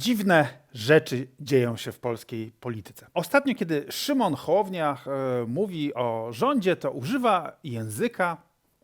Dziwne rzeczy dzieją się w polskiej polityce. Ostatnio, kiedy Szymon Hołownia e, mówi o rządzie, to używa języka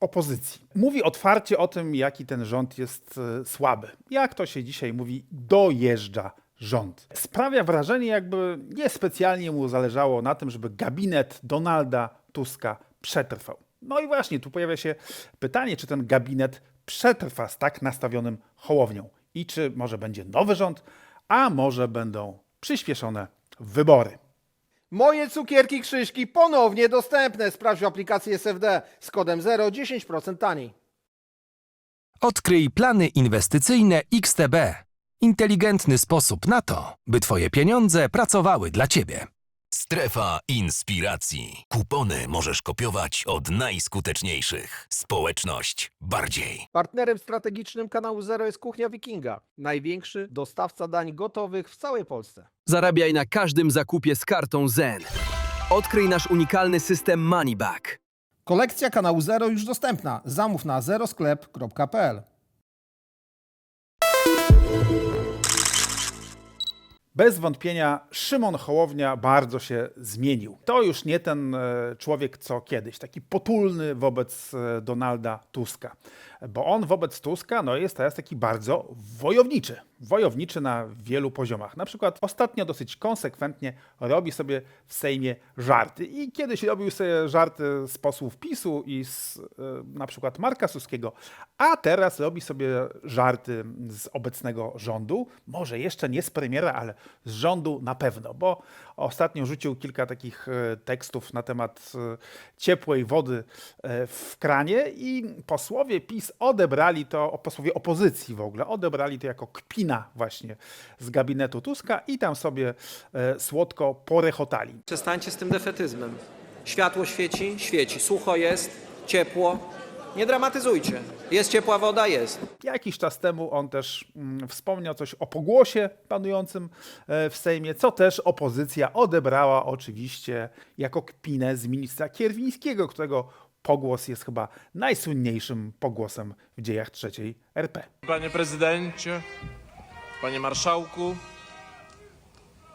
opozycji. Mówi otwarcie o tym, jaki ten rząd jest e, słaby. Jak to się dzisiaj mówi, dojeżdża rząd. Sprawia wrażenie, jakby niespecjalnie mu zależało na tym, żeby gabinet Donalda Tuska przetrwał. No i właśnie tu pojawia się pytanie, czy ten gabinet przetrwa z tak nastawionym Hołownią i czy może będzie nowy rząd, a może będą przyspieszone wybory. Moje cukierki Krzyśki ponownie dostępne. Sprawdź w aplikacji SFD z kodem 0 10% taniej. Odkryj plany inwestycyjne XTB. Inteligentny sposób na to, by Twoje pieniądze pracowały dla Ciebie. Strefa inspiracji. Kupony możesz kopiować od najskuteczniejszych. Społeczność bardziej. Partnerem strategicznym kanału Zero jest Kuchnia Wikinga. Największy dostawca dań gotowych w całej Polsce. Zarabiaj na każdym zakupie z kartą Zen. Odkryj nasz unikalny system Moneyback. Kolekcja kanału Zero już dostępna. Zamów na zerosklep.pl. Bez wątpienia Szymon Hołownia bardzo się zmienił. To już nie ten e, człowiek co kiedyś, taki potulny wobec e, Donalda Tuska. Bo on wobec Tuska no, jest teraz taki bardzo wojowniczy. Wojowniczy na wielu poziomach. Na przykład ostatnio dosyć konsekwentnie robi sobie w Sejmie żarty. I kiedyś robił sobie żarty z posłów PiSu i z e, na przykład Marka Suskiego, a teraz robi sobie żarty z obecnego rządu. Może jeszcze nie z premiera, ale z rządu na pewno, bo ostatnio rzucił kilka takich e, tekstów na temat e, ciepłej wody w kranie i posłowie PiS odebrali to, posłowie opozycji w ogóle, odebrali to jako właśnie z gabinetu Tuska i tam sobie e, słodko porechotali. Przestańcie z tym defetyzmem. Światło świeci, świeci. Sucho jest, ciepło. Nie dramatyzujcie. Jest ciepła woda, jest. Jakiś czas temu on też mm, wspomniał coś o pogłosie panującym e, w Sejmie, co też opozycja odebrała oczywiście jako kpinę z ministra Kierwińskiego, którego pogłos jest chyba najsłynniejszym pogłosem w dziejach trzeciej RP. Panie prezydencie, panie marszałku,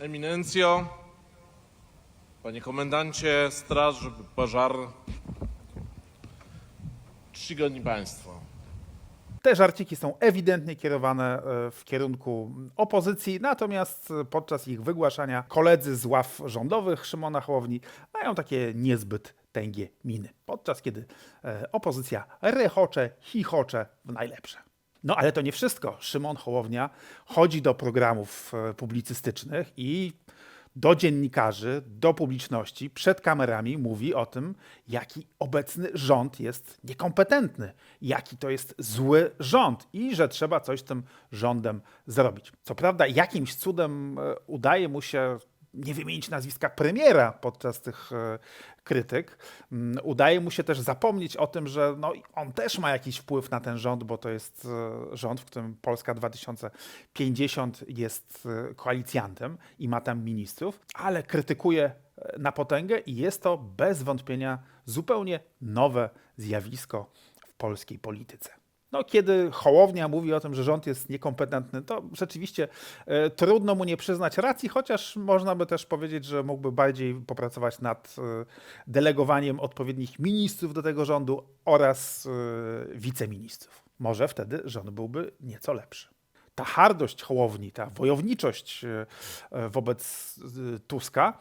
eminencjo, panie komendancie straży pożarnej, czcigodni państwo. Te żarciki są ewidentnie kierowane e, w kierunku opozycji, natomiast podczas ich wygłaszania koledzy z ław rządowych Szymona Hołowni mają takie niezbyt tęgie miny, podczas kiedy e, opozycja rechocze, chichocze w najlepsze. No ale to nie wszystko. Szymon Hołownia chodzi do programów e, publicystycznych i do dziennikarzy, do publiczności, przed kamerami mówi o tym, jaki obecny rząd jest niekompetentny, jaki to jest zły rząd i że trzeba coś z tym rządem zrobić. Co prawda, jakimś cudem e, udaje mu się nie wymienić nazwiska premiera podczas tych e, krytyk. Mm, Udaje mu się też zapomnieć o tym, że no, on też ma jakiś wpływ na ten rząd, bo to jest e, rząd, w którym Polska 2050 jest e, koalicjantem i ma tam ministrów, ale krytykuje na potęgę i jest to bez wątpienia zupełnie nowe zjawisko w polskiej polityce. No, kiedy Hołownia mówi o tym, że rząd jest niekompetentny, to rzeczywiście e, trudno mu nie przyznać racji, chociaż można by też powiedzieć, że mógłby bardziej popracować nad e, delegowaniem odpowiednich ministrów do tego rządu oraz e, wiceministrów. Może wtedy rząd byłby nieco lepszy. Ta hardość Hołowni, ta wojowniczość e, e, wobec e, Tuska,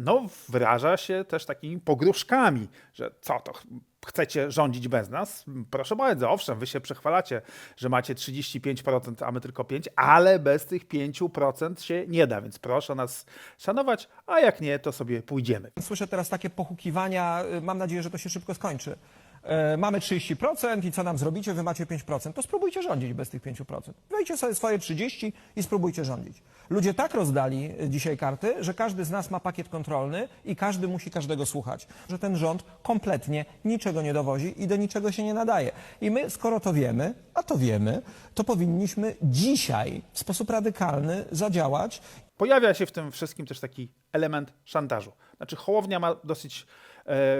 no, wyraża się też takimi pogróżkami, że co to, ch- chcecie rządzić bez nas? Proszę bardzo, owszem, wy się przechwalacie, że macie 35%, a my tylko 5%, ale bez tych 5% się nie da, więc proszę nas szanować, a jak nie, to sobie pójdziemy. Słyszę teraz takie pochukiwania, y, mam nadzieję, że to się szybko skończy. E, Mamy 30% i co nam zrobicie? Wy macie 5%. To spróbujcie rządzić bez tych 5%. Wejdźcie sobie swoje 30% i spróbujcie rządzić. Ludzie tak rozdali y, dzisiaj karty, że każdy z nas ma pakiet kontrolny i każdy musi każdego słuchać. Że ten rząd kompletnie niczego nie dowozi i do niczego się nie nadaje. I my, skoro to wiemy, a to wiemy, to powinniśmy dzisiaj w sposób radykalny zadziałać Pojawia się w tym wszystkim też taki element szantażu. Znaczy, Hołownia ma dosyć e,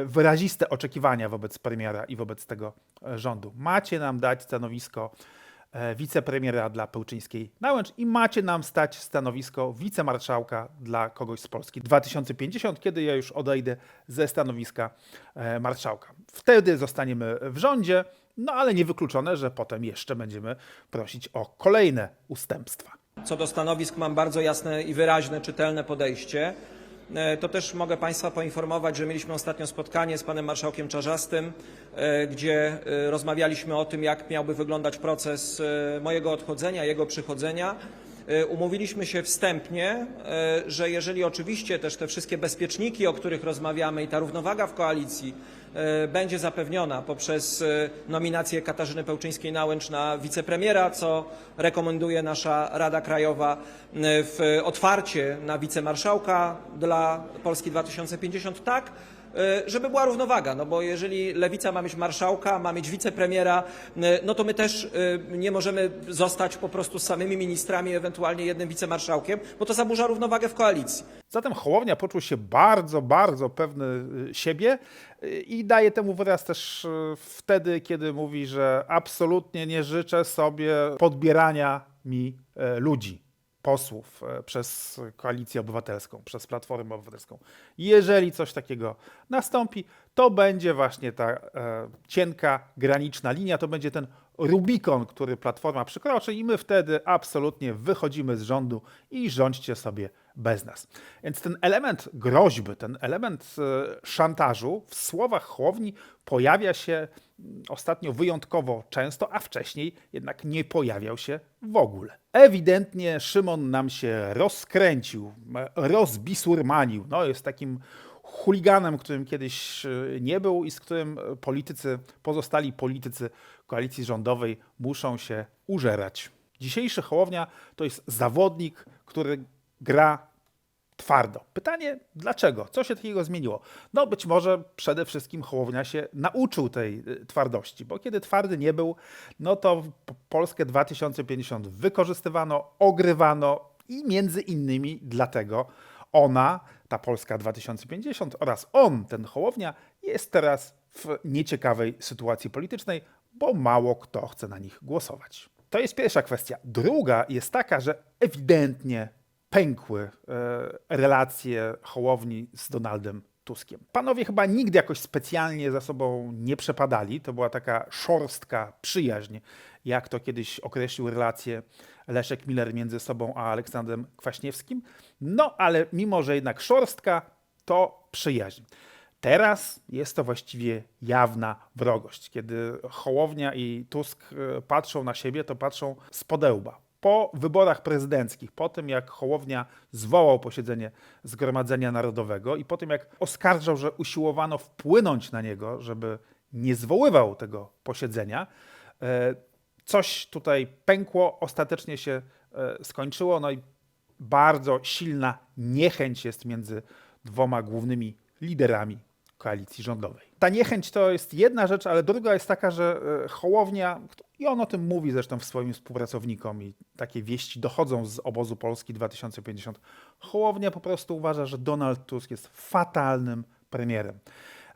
wyraziste oczekiwania wobec premiera i wobec tego e, rządu. Macie nam dać stanowisko e, wicepremiera dla Pełczyńskiej Nałęcz i macie nam stać stanowisko wicemarszałka dla kogoś z Polski 2050, kiedy ja już odejdę ze stanowiska e, marszałka. Wtedy zostaniemy w rządzie, no ale niewykluczone, że potem jeszcze będziemy prosić o kolejne ustępstwa. Co do stanowisk mam bardzo jasne i wyraźne, czytelne podejście. E, To też mogę Państwa poinformować, że mieliśmy ostatnio spotkanie z panem marszałkiem Czarzastym, e, gdzie e, rozmawialiśmy o tym, jak miałby wyglądać proces mojego odchodzenia, jego przychodzenia. E, Umówiliśmy się wstępnie, e, że jeżeli oczywiście też te wszystkie bezpieczniki, o których rozmawiamy i ta równowaga w koalicji e, będzie zapewniona poprzez nominację Katarzyny Pełczyńskiej-Nałęcz na wicepremiera, co rekomenduje nasza Rada Krajowa, w otwarcie na wicemarszałka dla Polski 2050, tak, żeby była równowaga, no bo jeżeli lewica ma mieć marszałka, ma mieć wicepremiera, e, no to my też e, nie możemy zostać po prostu samymi ministrami, ewentualnie jednym wicemarszałkiem, bo to zaburza równowagę w koalicji. Zatem Hołownia poczuł się bardzo, bardzo pewny siebie i daje temu wyraz też wtedy, kiedy mówi, że absolutnie nie życzę sobie podbierania mi e, ludzi, posłów e, przez Koalicję Obywatelską, przez Platformę Obywatelską. Jeżeli coś takiego nastąpi, to będzie właśnie ta e, cienka, graniczna linia, to będzie ten Rubikon, który Platforma przekroczy i my wtedy absolutnie wychodzimy z rządu i rządźcie sobie bez nas. Więc ten element groźby, ten element e, szantażu w słowach Hołowni pojawia się ostatnio wyjątkowo często, a wcześniej jednak nie pojawiał się w ogóle. Ewidentnie Szymon nam się rozkręcił, rozbisurmanił. No, jest takim chuliganem, którym kiedyś e, nie był i z którym e, politycy, pozostali politycy koalicji rządowej muszą się użerać. Dzisiejszy Hołownia to jest zawodnik, który gra twardo. Pytanie, dlaczego? Co się takiego zmieniło? No być może przede wszystkim Hołownia się nauczył tej y, twardości, bo kiedy twardy nie był, no to Polskę 2050 wykorzystywano, ogrywano i między innymi dlatego ona, ta Polska 2050 oraz on, ten Hołownia, jest teraz w nieciekawej sytuacji politycznej, bo mało kto chce na nich głosować. To jest pierwsza kwestia. Druga jest taka, że ewidentnie pękły e, relacje Hołowni z Donaldem Tuskiem. Panowie chyba nigdy jakoś specjalnie za sobą nie przepadali. To była taka szorstka przyjaźń, jak to kiedyś określił relacje Leszek Miller między sobą a Aleksandrem Kwaśniewskim. No ale mimo, że jednak szorstka, to przyjaźń. Teraz jest to właściwie jawna wrogość. Kiedy Hołownia i Tusk e, patrzą na siebie, to patrzą z podełba. Po wyborach prezydenckich, po tym jak Hołownia zwołał posiedzenie Zgromadzenia Narodowego i po tym jak oskarżał, że usiłowano wpłynąć na niego, żeby nie zwoływał tego posiedzenia, e, coś tutaj pękło, ostatecznie się e, skończyło. No i bardzo silna niechęć jest między dwoma głównymi liderami koalicji rządowej. Ta niechęć to jest jedna rzecz, ale druga jest taka, że e, Hołownia, i on o tym mówi zresztą swoim współpracownikom, i takie wieści dochodzą z obozu Polski 2050. Hołownia po prostu uważa, że Donald Tusk jest fatalnym premierem.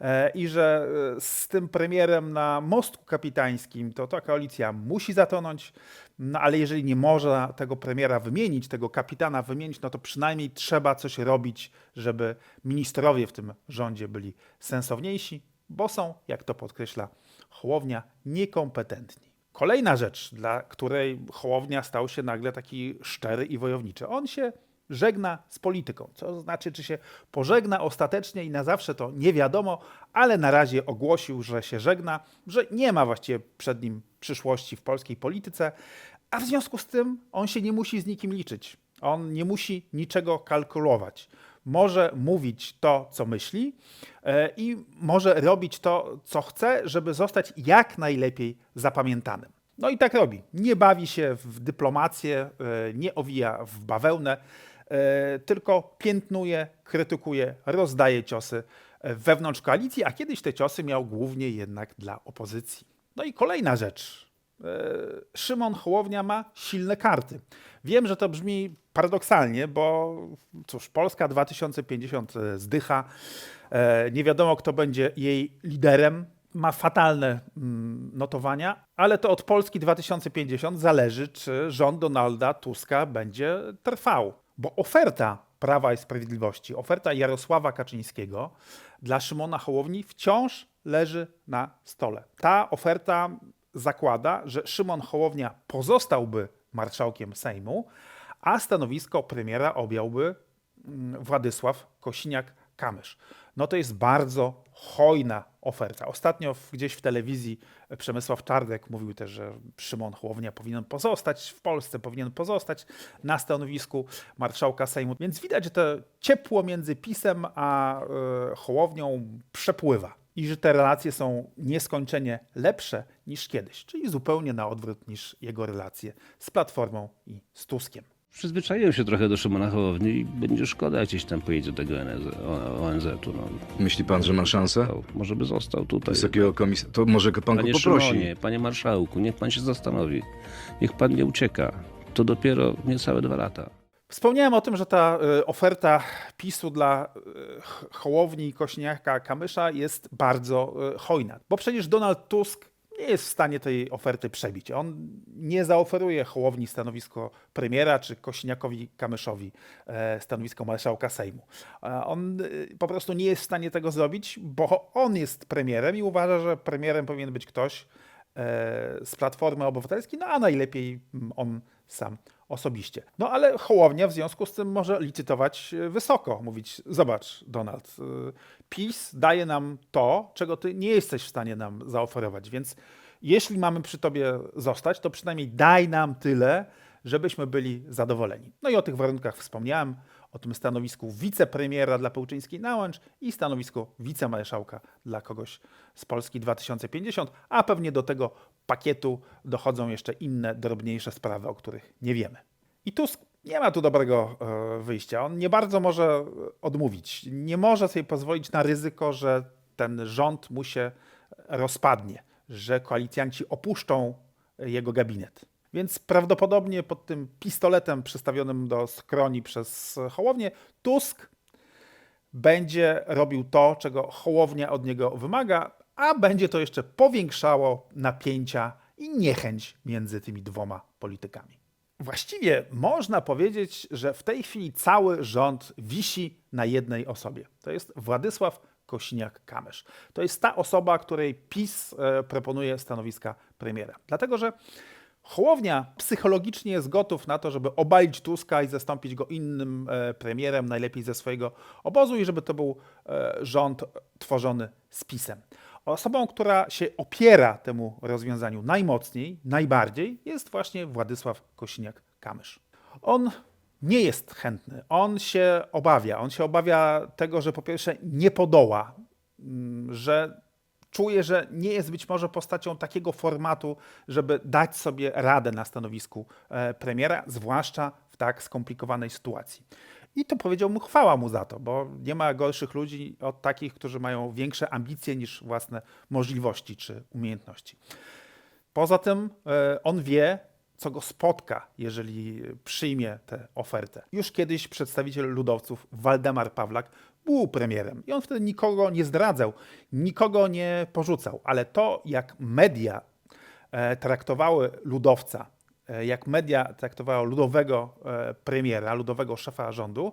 E, I że e, z tym premierem na mostku kapitańskim to ta koalicja musi zatonąć, no ale jeżeli nie można tego premiera wymienić, tego kapitana wymienić, no to przynajmniej trzeba coś robić, żeby ministrowie w tym rządzie byli sensowniejsi, bo są, jak to podkreśla Hołownia, niekompetentni. Kolejna rzecz, dla której Hołownia stał się nagle taki szczery i wojowniczy. On się żegna z polityką. Co znaczy, czy się pożegna ostatecznie i na zawsze to nie wiadomo, ale na razie ogłosił, że się żegna, że nie ma właściwie przed nim przyszłości w polskiej polityce, a w związku z tym on się nie musi z nikim liczyć. On nie musi niczego kalkulować. Może mówić to, co myśli e, i może robić to, co chce, żeby zostać jak najlepiej zapamiętanym. No i tak robi. Nie bawi się w dyplomację, e, nie owija w bawełnę, tylko piętnuje, krytykuje, rozdaje ciosy e, wewnątrz koalicji, a kiedyś te ciosy miał głównie jednak dla opozycji. No i kolejna rzecz. E, Szymon Hołownia ma silne karty. Wiem, że to brzmi paradoksalnie, bo cóż, Polska 2050 zdycha. E, Nie wiadomo, kto będzie jej liderem. ma fatalne mm, notowania, ale to od Polski 2050 zależy, czy rząd Donalda Tuska będzie trwał. Bo oferta Prawa i Sprawiedliwości, oferta Jarosława Kaczyńskiego dla Szymona Hołowni wciąż leży na stole. Ta oferta zakłada, że Szymon Hołownia pozostałby marszałkiem Sejmu, a stanowisko premiera objąłby mm, Władysław Kosiniak-Kamysz. No to jest bardzo hojna oferta. Ostatnio gdzieś w telewizji Przemysław Czardek mówił też, że Szymon Hołownia powinien pozostać w Polsce, powinien pozostać na stanowisku marszałka Sejmu. Więc widać, że to ciepło między PiSem a y, Hołownią przepływa i że te relacje są nieskończenie lepsze niż kiedyś, czyli zupełnie na odwrót niż jego relacje z Platformą i z Tuskiem. Przyzwyczaiłem się trochę do Szymona Hołowni i będzie szkoda, jak gdzieś tam pojedzie do tego NZ, ONZ-u. No. Myśli pan, że ma szansę? To Może by został tutaj. Wysokiego komisarza. To może go pan go Panie poprosi. Szymonie, panie marszałku, niech pan się zastanowi. Niech pan nie ucieka. To dopiero niecałe dwa lata. Wspomniałem o tym, że ta y, oferta PiSu dla Ch- Hołowni, Kośniaka, Kamysza jest bardzo y, hojna. Bo przecież Donald Tusk nie jest w stanie tej oferty przebić. On nie zaoferuje Hołowni stanowisko premiera, czy Kośniakowi, Kamyszowi e, stanowisko marszałka Sejmu. E, On y, po prostu nie jest w stanie tego zrobić, bo on jest premierem i uważa, że premierem powinien być ktoś, e, z Platformy Obywatelskiej, no a najlepiej mm, on sam osobiście. No ale Hołownia w związku z tym może licytować e, wysoko, mówić, zobacz Donald, e, PiS daje nam to, czego ty nie jesteś w stanie nam zaoferować, więc jeśli mamy przy tobie zostać, to przynajmniej daj nam tyle, żebyśmy byli zadowoleni. No i o tych warunkach wspomniałem, o tym stanowisku wicepremiera dla Pełczyńskiej Nałęcz i stanowisku wicemarszałka dla kogoś z Polski 2050, a pewnie do tego pakietu dochodzą jeszcze inne, drobniejsze sprawy, o których nie wiemy. I Tusk nie ma tu dobrego e, wyjścia. On nie bardzo może odmówić. Nie może sobie pozwolić na ryzyko, że ten rząd mu się rozpadnie, że koalicjanci opuszczą jego gabinet. Więc prawdopodobnie pod tym pistoletem przystawionym do skroni przez Hołownię Tusk będzie robił to, czego Hołownia od niego wymaga, a będzie to jeszcze powiększało napięcia i niechęć między tymi dwoma politykami. Właściwie można powiedzieć, że w tej chwili cały rząd wisi na jednej osobie. To jest Władysław Kosiniak-Kamysz. To jest ta osoba, której PiS e, proponuje stanowiska premiera. Dlatego, że Hołownia psychologicznie jest gotów na to, żeby obalić Tuska i zastąpić go innym e, premierem, najlepiej ze swojego obozu i żeby to był e, rząd tworzony z PiSem. Osobą, która się opiera temu rozwiązaniu najmocniej, najbardziej jest właśnie Władysław Kosiniak-Kamysz. On nie jest chętny, on się obawia. On się obawia tego, że po pierwsze nie podoła, mm, że czuje, że nie jest być może postacią takiego formatu, żeby dać sobie radę na stanowisku e, premiera, zwłaszcza w tak skomplikowanej sytuacji. I to powiedział mu, chwała mu za to, bo nie ma gorszych ludzi od takich, którzy mają większe ambicje niż własne możliwości czy umiejętności. Poza tym e, on wie, co go spotka, jeżeli przyjmie tę ofertę. Już kiedyś przedstawiciel ludowców, Waldemar Pawlak, był premierem i on wtedy nikogo nie zdradzał, nikogo nie porzucał, ale to, jak media e, traktowały ludowca, jak media traktowały ludowego e, premiera, ludowego szefa rządu,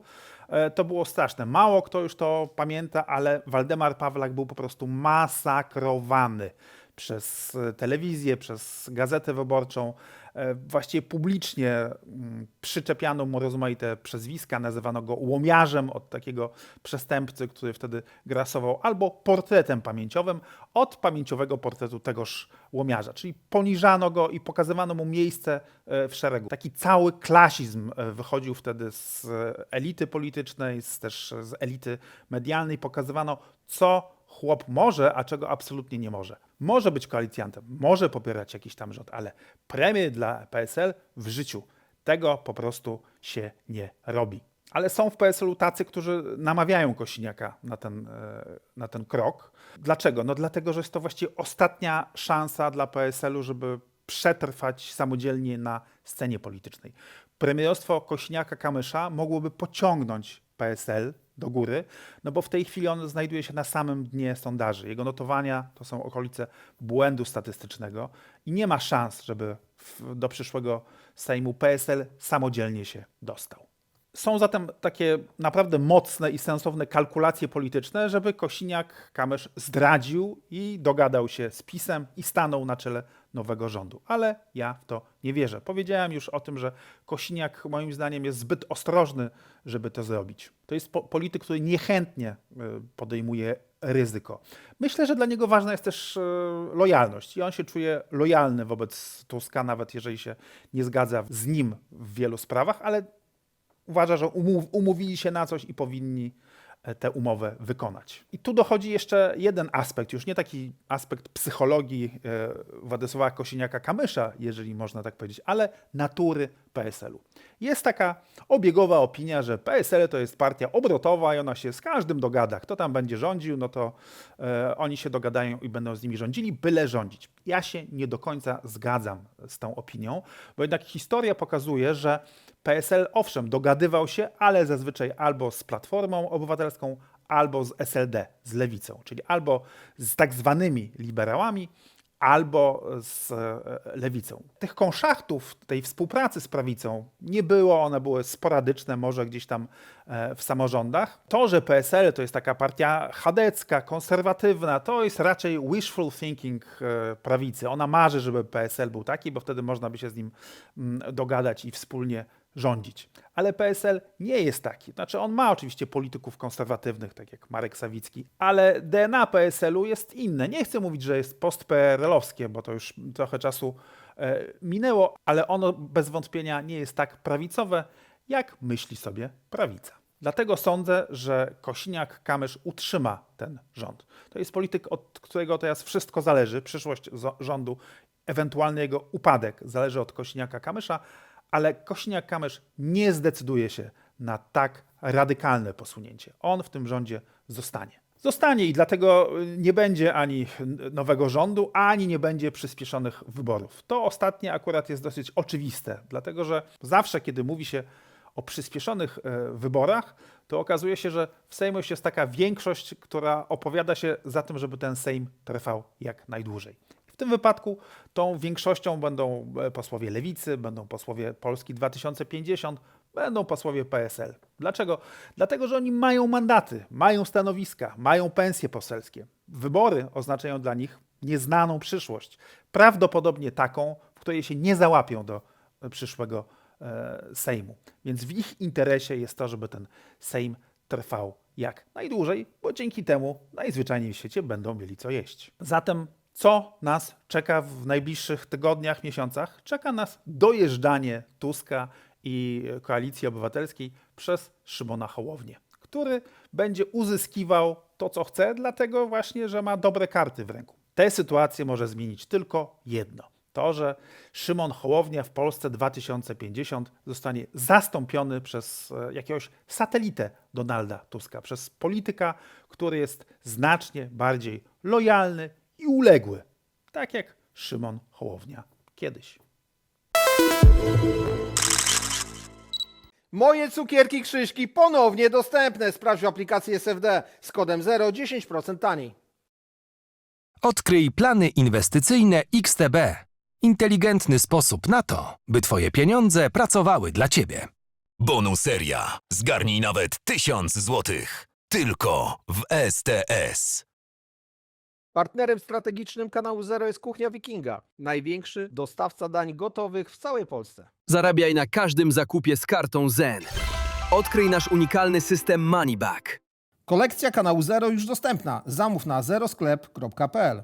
e, to było straszne. Mało kto już to pamięta, ale Waldemar Pawlak był po prostu masakrowany przez e, telewizję, przez gazetę wyborczą. E, Właściwie publicznie mm, przyczepiano mu rozmaite przezwiska, nazywano go łomiarzem od takiego przestępcy, który wtedy grasował, albo portretem pamięciowym od pamięciowego portretu tegoż łomiarza. Czyli poniżano go i pokazywano mu miejsce e, w szeregu. Taki cały klasizm e, wychodził wtedy z elity politycznej, z, też z elity medialnej. Pokazywano, co chłop może, a czego absolutnie nie może. Może być koalicjantem, może popierać jakiś tam rząd, ale premię dla PSL w życiu tego po prostu się nie robi. Ale są w PSL-u tacy, którzy namawiają Kosiniaka na ten, e, na ten krok. Dlaczego? No dlatego, że jest to właściwie ostatnia szansa dla PSL-u, żeby przetrwać samodzielnie na scenie politycznej. Premierostwo Kosiniaka-Kamysza mogłoby pociągnąć PSL do góry, no bo w tej chwili on znajduje się na samym dnie sondaży. Jego notowania to są okolice błędu statystycznego i nie ma szans, żeby w, do przyszłego Sejmu PSL samodzielnie się dostał. Są zatem takie naprawdę mocne i sensowne kalkulacje polityczne, żeby Kosiniak-Kamysz zdradził i dogadał się z PiSem i stanął na czele nowego rządu. Ale ja w to nie wierzę. Powiedziałem już o tym, że Kosiniak moim zdaniem jest zbyt ostrożny, żeby to zrobić. To jest po polityk, który niechętnie y, podejmuje ryzyko. Myślę, że dla niego ważna jest też y, lojalność i on się czuje lojalny wobec Tuska, nawet jeżeli się nie zgadza z nim w wielu sprawach, ale uważa, że umów, umówili się na coś i powinni tę umowę wykonać. I tu dochodzi jeszcze jeden aspekt, już nie taki aspekt psychologii e, Władysława Kosiniaka-Kamysza, jeżeli można tak powiedzieć, ale natury PSL-u. Jest taka obiegowa opinia, że PSL to jest partia obrotowa i ona się z każdym dogada. Kto tam będzie rządził, no to e, oni się dogadają i będą z nimi rządzili, byle rządzić. Ja się nie do końca zgadzam z tą opinią, bo jednak historia pokazuje, że PSL owszem dogadywał się, ale zazwyczaj albo z Platformą Obywatelską, albo z SLD, z Lewicą, czyli albo z tak zwanymi liberałami, albo z e, lewicą. Tych konszachtów, tej współpracy z prawicą nie było, one były sporadyczne, może gdzieś tam e, w samorządach. To, że PSL to jest taka partia chadecka, konserwatywna, to jest raczej wishful thinking e, prawicy. Ona marzy, żeby PSL był taki, bo wtedy można by się z nim mm, dogadać i wspólnie rządzić. Ale PSL nie jest taki. Znaczy, on ma oczywiście polityków konserwatywnych, tak jak Marek Sawicki, ale DNA PSL-u jest inne. Nie chcę mówić, że jest post-PRL-owskie, bo to już trochę czasu e, minęło, ale ono bez wątpienia nie jest tak prawicowe, jak myśli sobie prawica. Dlatego sądzę, że Kosiniak-Kamysz utrzyma ten rząd. To jest polityk, od którego teraz wszystko zależy. Przyszłość rządu, ewentualny jego upadek zależy od Kosiniaka-Kamysza, ale Kosiniak-Kamysz nie zdecyduje się na tak radykalne posunięcie. On w tym rządzie zostanie. Zostanie i dlatego y, nie będzie ani nowego rządu, ani nie będzie przyspieszonych wyborów. To ostatnie akurat jest dosyć oczywiste, dlatego że zawsze, kiedy mówi się o przyspieszonych e, wyborach, to okazuje się, że w Sejmie jest taka większość, która opowiada się za tym, żeby ten Sejm trwał jak najdłużej. W tym wypadku tą większością będą e, posłowie Lewicy, będą posłowie Polski 2050, będą posłowie PSL. Dlaczego? Dlatego, że oni mają mandaty, mają stanowiska, mają pensje poselskie. Wybory oznaczają dla nich nieznaną przyszłość. Prawdopodobnie taką, w której się nie załapią do e, przyszłego e, Sejmu. Więc w ich interesie jest to, żeby ten Sejm trwał jak najdłużej, bo dzięki temu najzwyczajniej w świecie będą mieli co jeść. Zatem co nas czeka w najbliższych tygodniach, miesiącach? Czeka nas dojeżdżanie Tuska i Koalicji Obywatelskiej przez Szymona Hołownię, który będzie uzyskiwał to, co chce, dlatego właśnie, że ma dobre karty w ręku. Tę sytuację może zmienić tylko jedno. To, że Szymon Hołownia w Polsce 2050 zostanie zastąpiony przez e, jakiegoś satelitę Donalda Tuska, przez polityka, który jest znacznie bardziej lojalny i uległy, tak jak Szymon Hołownia kiedyś. Moje cukierki Krzyśki ponownie dostępne. Sprawdź w aplikacji SFD z kodem 0 10% taniej. Odkryj plany inwestycyjne XTB. Inteligentny sposób na to, by Twoje pieniądze pracowały dla Ciebie. Bonuseria. Zgarnij nawet 1000 złotych. Tylko w STS. Partnerem strategicznym kanału Zero jest Kuchnia Wikinga, największy dostawca dań gotowych w całej Polsce. Zarabiaj na każdym zakupie z kartą Zen. Odkryj nasz unikalny system Moneyback. Kolekcja kanału Zero już dostępna. Zamów na zerosklep.pl.